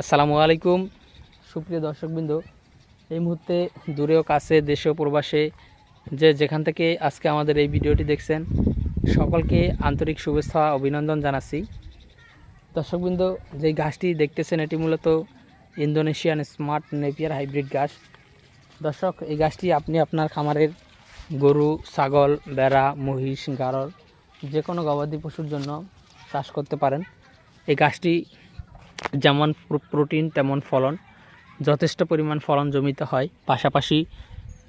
আসসালামু আলাইকুম। সুপ্রিয় দর্শকবৃন্দ, এই মুহূর্তে দূরেও কাছে দেশেও প্রবাসে যে যেখান থেকে আজকে আমাদের এই ভিডিওটি দেখছেন, সকলকে আন্তরিক শুভেচ্ছা, অভিনন্দন জানাচ্ছি। দর্শকবৃন্দ, যেই ঘাসটি দেখতেছেন, এটি মূলত ইন্দোনেশিয়ান স্মার্ট নেপিয়ার হাইব্রিড ঘাস। দর্শক, এই গাছটি আপনি আপনার খামারের গরু, ছাগল বেড়া মহিষ গাড়ল যে কোনো গবাদি পশুর জন্য চাষ করতে পারেন। এই ঘাসটি যেমন প্রোটিন, তেমন ফলন। যথেষ্ট পরিমাণ ফলন জমিতে হয়। পাশাপাশি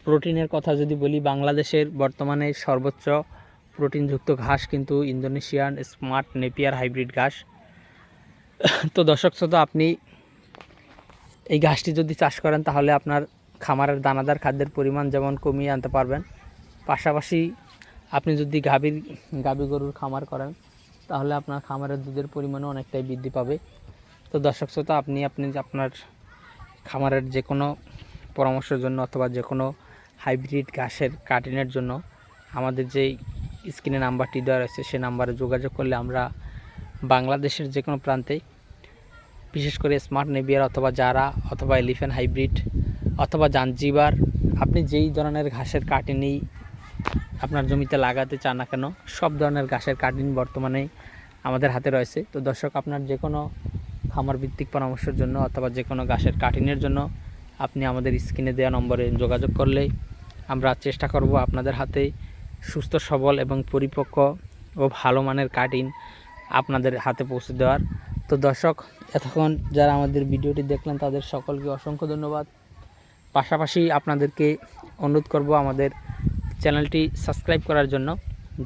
প্রোটিনের কথা যদি বলি, বাংলাদেশের বর্তমানে সর্বোচ্চ প্রোটিনযুক্ত ঘাস কিন্তু ইন্দোনেশিয়ান স্মার্ট নেপিয়ার হাইব্রিড ঘাস। তো দর্শক শ্রোতা, আপনি এই ঘাসটি যদি চাষ করেন, তাহলে আপনার খামারের দানাদার খাদ্যের পরিমাণ যেমন কমিয়ে আনতে পারবেন। পাশাপাশি আপনি যদি গাভীর গাভী গরুর খামার করেন, তাহলে আপনার খামারের দুধের পরিমাণও অনেকটাই বৃদ্ধি পাবে। তো দর্শক শ্রোতা, আপনি আপনি আপনার খামারের যে কোনো পরামর্শের জন্য অথবা যে কোনো হাইব্রিড ঘাসের কাটিনের জন্য আমাদের যেই স্ক্রিনে নাম্বারটি দেওয়া রয়েছে, সে নাম্বারে যোগাযোগ করলে আমরা বাংলাদেশের যে কোনো প্রান্তে, বিশেষ করে স্মার্ট নেভিয়ার অথবা জারা অথবা এলিফ্যান্ট হাইব্রিড অথবা জাঞ্জিবার, আপনি যেই ধরনের ঘাসের কাটিনই আপনার জমিতে লাগাতে চান না কেন, সব ধরনের ঘাসের কাটিন বর্তমানে আমাদের হাতে রয়েছে। তো দর্শক, আপনার যে কোনো খামার ভিত্তিক পরামর্শের জন্য অথবা যে কোনো গাছের কাটিংয়ের জন্য আপনি আমাদের স্ক্রিনে দেওয়া নম্বরে যোগাযোগ করলে আমরা চেষ্টা করব আপনাদের হাতে সুস্থ, সবল এবং পরিপক্ক ও ভালো মানের কাটিং আপনাদের হাতে পৌঁছে দেওয়ার। তো দর্শক, এতক্ষণ যারা আমাদের ভিডিওটি দেখলেন তাদের সকলকে অসংখ্য ধন্যবাদ। পাশাপাশি আপনাদেরকে অনুরোধ করব আমাদের চ্যানেলটি সাবস্ক্রাইব করার জন্য,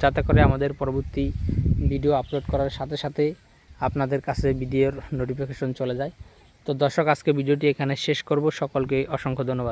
যাতে করে আমাদের পরবর্তী ভিডিও আপলোড করার সাথে সাথে আপনাদের কাছে ভিডিওর নোটিফিকেশন চলে যায়। তো দর্শক, আজকে ভিডিওটি এখানে শেষ করব। সকলকে অসংখ্য ধন্যবাদ।